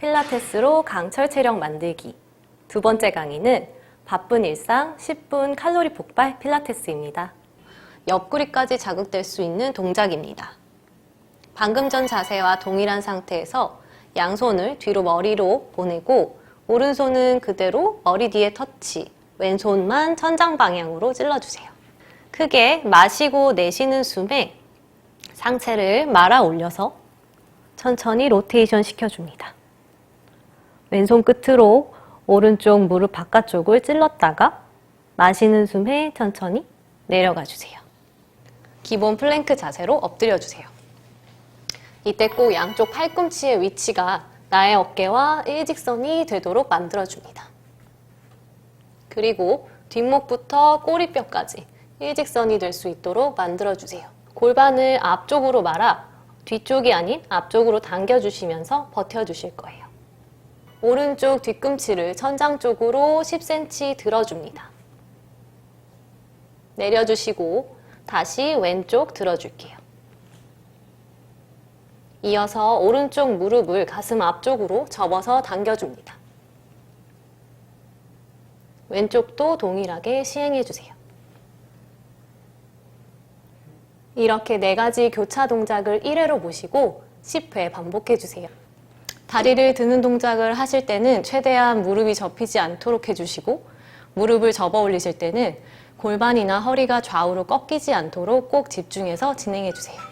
필라테스로 강철 체력 만들기. 두 번째 강의는 바쁜 일상 10분 칼로리 폭발 필라테스입니다. 옆구리까지 자극될 수 있는 동작입니다. 방금 전 자세와 동일한 상태에서 양손을 뒤로 머리로 보내고 오른손은 그대로 머리 뒤에 터치, 왼손만 천장 방향으로 찔러주세요. 크게 마시고 내쉬는 숨에 상체를 말아 올려서 천천히 로테이션 시켜줍니다. 왼손 끝으로 오른쪽 무릎 바깥쪽을 찔렀다가 마시는 숨에 천천히 내려가 주세요. 기본 플랭크 자세로 엎드려 주세요. 이때 꼭 양쪽 팔꿈치의 위치가 나의 어깨와 일직선이 되도록 만들어 줍니다. 그리고 뒷목부터 꼬리뼈까지 일직선이 될 수 있도록 만들어 주세요. 골반을 앞쪽으로 말아 뒤쪽이 아닌 앞쪽으로 당겨 주시면서 버텨 주실 거예요. 오른쪽 뒤꿈치를 천장 쪽으로 10cm 들어줍니다. 내려주시고 다시 왼쪽 들어줄게요. 이어서 오른쪽 무릎을 가슴 앞쪽으로 접어서 당겨줍니다. 왼쪽도 동일하게 시행해주세요. 이렇게 네 가지 교차 동작을 1회로 모시고 10회 반복해주세요. 다리를 드는 동작을 하실 때는 최대한 무릎이 접히지 않도록 해주시고 무릎을 접어 올리실 때는 골반이나 허리가 좌우로 꺾이지 않도록 꼭 집중해서 진행해 주세요.